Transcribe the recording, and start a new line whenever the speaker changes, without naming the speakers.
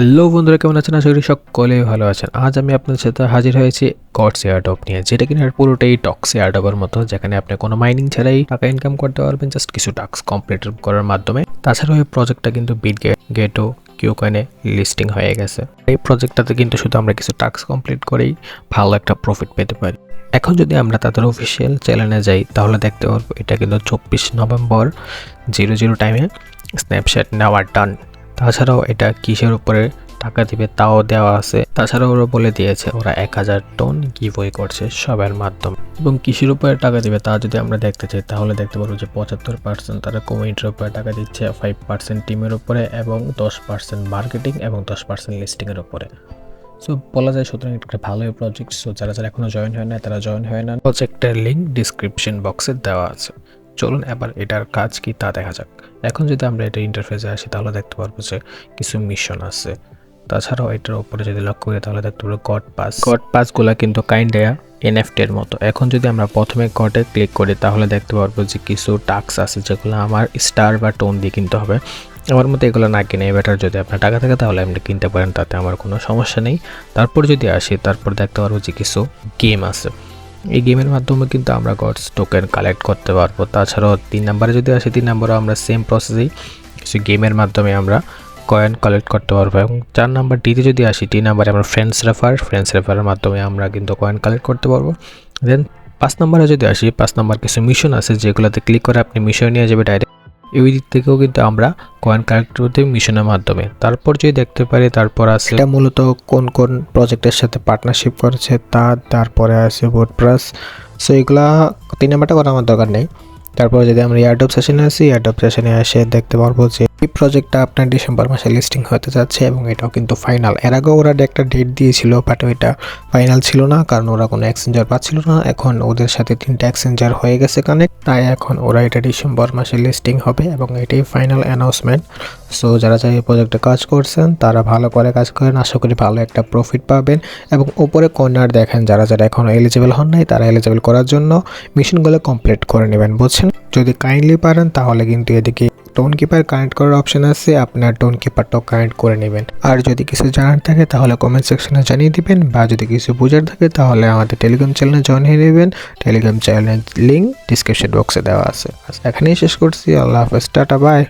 Hello বন্ধুরা, কেমন আছেন? আশা করি সকলেই ভালো আছেন। আজ আমি আপনাদের সাথে হাজির হয়েছি গডস এয়ারডপ নিয়ে। যেটা কিনা পুরোটাই টক্স এয়ারডপের মতো, যেখানে আপনি কোনো মাইনিং ছাড়াই টাকা ইনকাম করতে পারবেন জাস্ট কিছু টাস্ক কমপ্লিট করার মাধ্যমে। তাছাড়াও এই প্রজেক্টটা কিন্তু বিট গেটও কিউ কয়েনে লিস্টিং হয়ে গেছে। এই প্রজেক্টটাতে কিন্তু শুধু আমরা কিছু টাস্ক কমপ্লিট করেই ভালো একটা প্রফিট পেতে পারি। এখন যদি আমরা তাদের অফিসিয়াল চ্যানেলে যাই, তাহলে দেখতে পারব এটা কিন্তু চব্বিশ নভেম্বর জিরো জিরো টাইমে স্ন্যাপচ্যাট নেওয়ার ডান তাছাড়াও এটা কিসের উপরে টাকা দিবে তাও দেওয়া আছে। তাছাড়াও ওরা বলে দিয়েছে, ওরা এক হাজার টন গিভওয়ে করছে সবার মাধ্যমে। এবং কিসের উপরে টাকা দিবে তা যদি আমরা দেখতে চাই, তাহলে দেখতে পারব যে পঁচাত্তর পার্সেন্ট তারা কমিউনিটির উপরে টাকা দিচ্ছে ফাইভ পার্সেন্ট টিমের উপরে এবং দশ পার্সেন্ট মার্কেটিং এবং দশ পার্সেন্ট লিস্টিংয়ের উপরে। সো বলা যায় সুতরাং একটা ভালোই প্রজেক্ট সো যারা যারা এখনও জয়েন হয় না তারা জয়েন হয় না। প্রজেক্টের লিঙ্ক ডিসক্রিপশন বক্সে দেওয়া আছে। চলুন এবার এটার কাজ কি তা দেখা যাক। এখন যদি আমরা এটা ইন্টারফেসে আসি, তাহলে দেখতে পারব যে কিছু মিশন আছে। তাছাড়াও এটার উপরে যদি লক্ষ্য করি, তাহলে দেখতে পারব গড পাস গড পাসগুলো কিন্তু কাইন্ড এনএফটি এর মতো। এখন যদি আমরা প্রথমে গডে ক্লিক করি, তাহলে দেখতে পারব যে কিছু টাস্ক আছে যেগুলো আমার স্টার বা টোন দিয়ে কিনতে হবে। আমার মতো এগুলো না কিনে বেটার যদি আপনার টাকা থাকে, তাহলে আপনি কিনতে পারেন, তাতে আমার কোনো সমস্যা নেই। তারপর যদি আসি, তারপর দেখতে পারব যে কিছু গেম আছে। এই গেমের মাধ্যমে কিন্তু আমরা গডস টোকেন কালেক্ট করতে পারব। তাছাড়াও তিন নাম্বারে যদি আসি, তিন নাম্বারও আমরা সেম প্রসেসেই কিছু গেমের মাধ্যমে আমরা কয়েন কালেক্ট করতে পারব। এবং চার নাম্বার ডিতে যদি আসি, তিন নাম্বারে আমরা ফ্রেন্ডস রেফার ফ্রেন্ডস রেফারের মাধ্যমে আমরা কিন্তু কয়েন কালেক্ট করতে পারব। দেন পাঁচ নাম্বারে যদি আসি, পাঁচ নাম্বার কিছু মিশন আছে, যেগুলোতে ক্লিক করে আপনি মিশন নিয়ে যাবে ডাইরেক্ট এই দিক থেকেও কিন্তু আমরা কয়েন কালেক্ট করতে মিশনের মাধ্যমে। তারপর যে দেখতে পারি, তারপর আছে এটা মূলত কোন কোন প্রজেক্টের সাথে পার্টনারশিপ করেছে, তা, তারপরে আছে বোর্ড প্লাস সো এগুলা তিন নাম্বারটা করা আমার দরকার নেই। তারপর যদি আমরা এয়ারডপ সেশনে আসি এয়ারডপ সেশনে এসে দেখতে পারব যে এই প্রজেক্টটা আপনার ডিসেম্বর মাসে লিস্টিং হতে যাচ্ছে এবং এটাও কিন্তু ফাইনাল এর আগেও ওরা একটা ডেট দিয়েছিল বাট ওইটা ফাইনাল ছিল না, কারণ ওরা কোনো এক্সচেঞ্জার পাচ্ছিল না। এখন ওদের সাথে তিনটা এক্সচেঞ্জার হয়ে গেছে কানেক্ট তাই এখন ওরা এটা ডিসেম্বর মাসে লিস্টিং হবে এবং এটাই ফাইনাল অ্যানাউন্সমেন্ট সো যারা যারা এই প্রজেক্টে কাজ করছেন, তারা ভালো করে কাজ করেন, আশা করি ভালো একটা প্রফিট পাবেন। এবং উপরে কর্নার দেখেন, যারা যারা এখনও এলিজিবল হন নাই, তারা এলিজিবল করার জন্য মিশনগুলো কমপ্লিট করে নেবেন, বুঝছেন? যদি কাইন্ডলি পারেন, তাহলে কিন্তু এদিকে টোন কিপার কানেক্ট করার অপশন আছে, আপনার টোন কিপারটাও কানেক্ট করে নেবেন। আর যদি কিছু জানার থাকে, তাহলে কমেন্ট সেকশনে জানিয়ে দিবেন, বা যদি কিছু বোঝার থাকে, তাহলে আমাদের টেলিগ্রাম চ্যানেলে জয়েন হয়ে নেবেন। টেলিগ্রাম চ্যানেলের লিঙ্ক ডিসক্রিপশন বক্সে দেওয়া আছে। এখানেই শেষ করছি, আল্লাহ হাফেজ, টাটা বাই